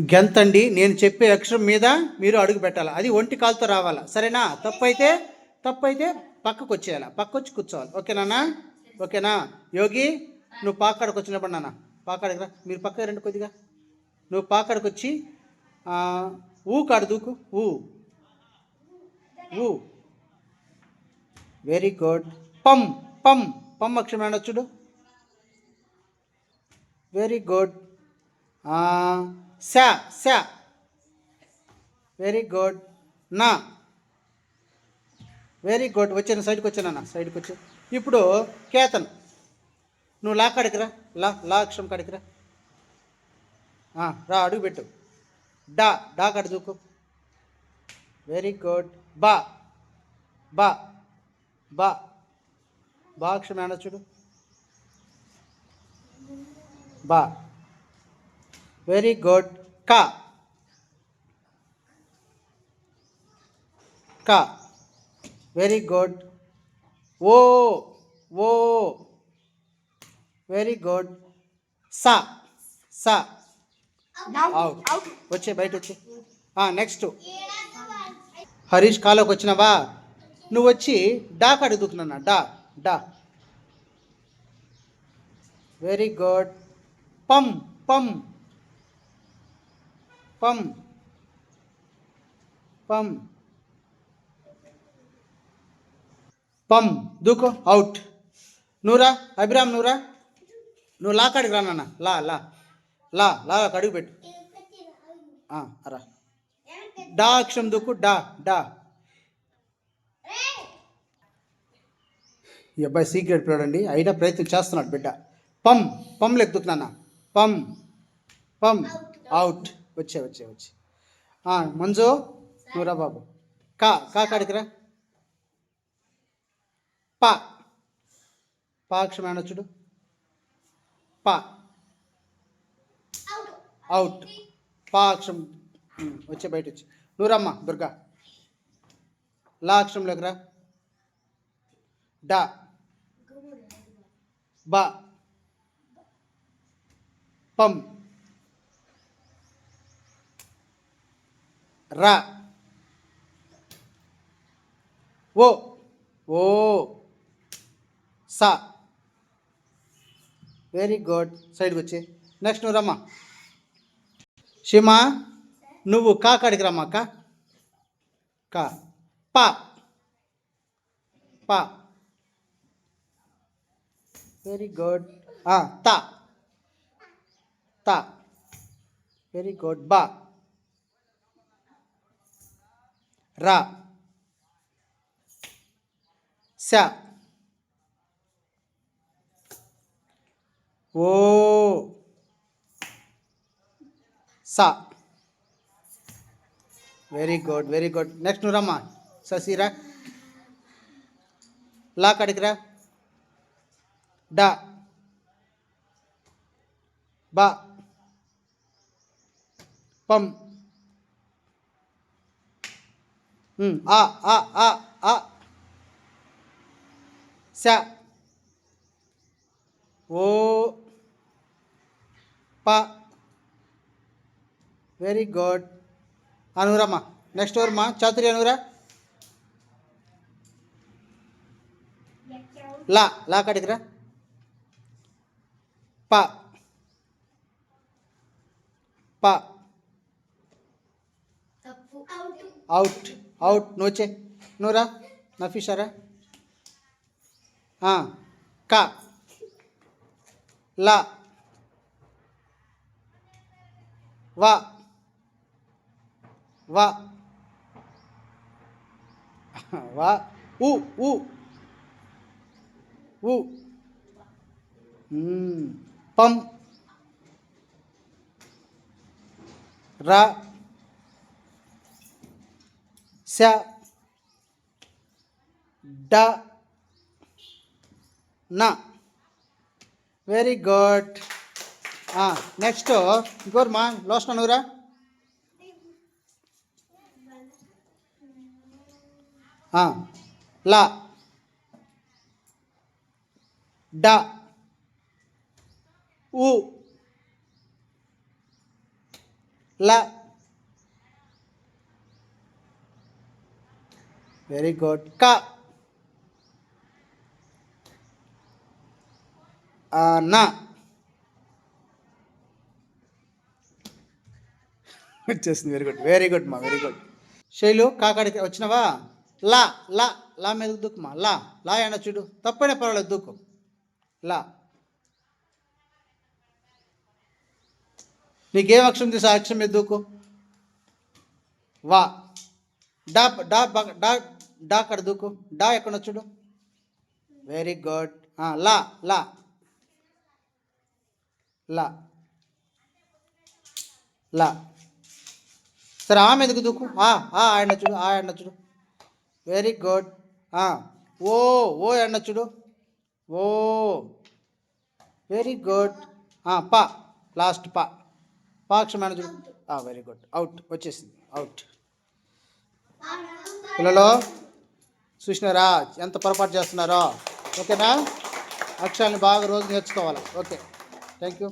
గెంతండి నేను చెప్పే అక్షరం మీద మీరు అడుగు పెట్టాలి? అది ఒంటి కాలుతో రావాలా? సరేనా? తప్పైతే తప్పైతే పక్కకు వచ్చేయాలి పక్క వచ్చి కూర్చోవాలి ఓకేనా? ఓకేనా యోగి నువ్వు పాకాడకు వచ్చినప్పుడు నాన్న పాకాడకు రా. మీరు పక్క రండి కొద్దిగా. నువ్వు పాకాడకు వచ్చి ఊ కాడు దూకు. ఊ. ఊ. Very good. పమ్ పమ్ పమ్ అక్షరం ఏమన్నా చూడు. Very good. శా స. వెరీ గుడ్ నా. వెరీ గుడ్ వచ్చాను సైడ్కి వచ్చానన్న సైడ్కి వచ్చి. ఇప్పుడు కేతన్ నువ్వు లా కాడికి లా లా అక్షరం కాడికిరా రా. ఆ, అడుగు పెట్టు. డా డా కాడి దూకు. వెరీ గుడ్ బా బా బా. బా అక్షరం ఏమన్నా చూడు. బా. Very good. కా. కా. Very good. ఓ. ఓ. Very good. సా. సా. అవుట్ వచ్చే బయట వచ్చి నెక్స్ట్ హరీష్ కాలోకి వచ్చినావా? నువ్వు వచ్చి డా కడుగుతున్నా డా. డా. Very good. పమ్ పమ్ పమ్ పమ్ పమ్ దూకో. అవుట్. నూరా? అభిరామ్ నూరా? నువ్వు లా కాడికి రా నాన్న. లా లా. లా లా కడుగు పెట్టు. రా. డా అక్షరం దూకు. డా డా. ఈ అబ్బాయి సీక్రెట్ చూడండి అయినా ప్రయత్నం చేస్తున్నాడు బిడ్డ. పమ్ పమ్ లెక్కుతున్నా పమ్ పమ్ అవుట్. వచ్చే వచ్చే వచ్చే. ఆ, మంజు నువ్వురా బాబు. కా కా కాడికి రా పా. పా అక్షరం ఏమన్నా చూడు. పా. అవుట్ పా అక్షరం ఉమ్, వచ్చే బయట వచ్చి నువ్వు రమ్మా దుర్గా. లా అక్షరంలోకి రా డా. బా. పం. రా. ఓ. ఓ. స. వెరీ గుడ్ సైడ్కి వచ్చి నెక్స్ట్ నువ్వు రమ్మా. షిమా నువ్వు కా కాడికి రమ్మా కా? కా. పా. పా. వెరీ గుడ్ తా. తా. వెరీ గుడ్ బా. రా శా ఓ సా very good very good next నువ్వు రమ్మా ససీరా లా కాడికి రా డా బా పం ఉమ్, ఆ ఆ ఆ ఆ శ ఓ ప వెరీ గుడ్ అనురమ్మా నెక్స్ట్ ఓవర్మా చాతురి అనురా లా లా కాడికి రా ప ప అవుట్ అవుట్ నోచే నూరా నఫీషారా కా లా వా వా వా ఊ ఊ ఊ మ్మ్. పం రా శ డ నా. వెరీ గుడ్ నెక్స్ట్ ఇంకోరమ్మా లోషన్ అనురా లా. డ. ఉ. ల. Very good. క. ఆ, వచ్చేసింది వెరీ గుడ్. వెరీ గుడ్ మా వెరీ గుడ్. శైలు కాకాడికి వచ్చినవా? లా లా లా మీద దూకుమా లా. లా అయినా చూడు. తప్పైనా పర్వాలేదు దూకు. లా. నీకేం అక్షరం తీసి ఆ అక్షరం మీద దూకు. వా. డా డా బ- డా డా అక్కడ దూకు? డా ఎక్కడ చూడు. వెరీ గుడ్ లా లా. లా. లా. సరే ఆ మీదకు దూకు? ఆ ఆ ఆయన చూడు ఆ ఆయన చూడు. వెరీ గుడ్ ఓ ఓ ఎండ చూడు. ఓ. వెరీ గుడ్ పా. లాస్ట్ పా. పాక్షమైన చూడు. వెరీ గుడ్ అవుట్ వచ్చేసింది. అవుట్ పిల్లలు? చూసినారా? ఎంత పొరపాటు చేస్తున్నారో? ఓకేనా? అక్షరాలను బాగా రోజు నేర్చుకోవాలి. ఓకే. Thank you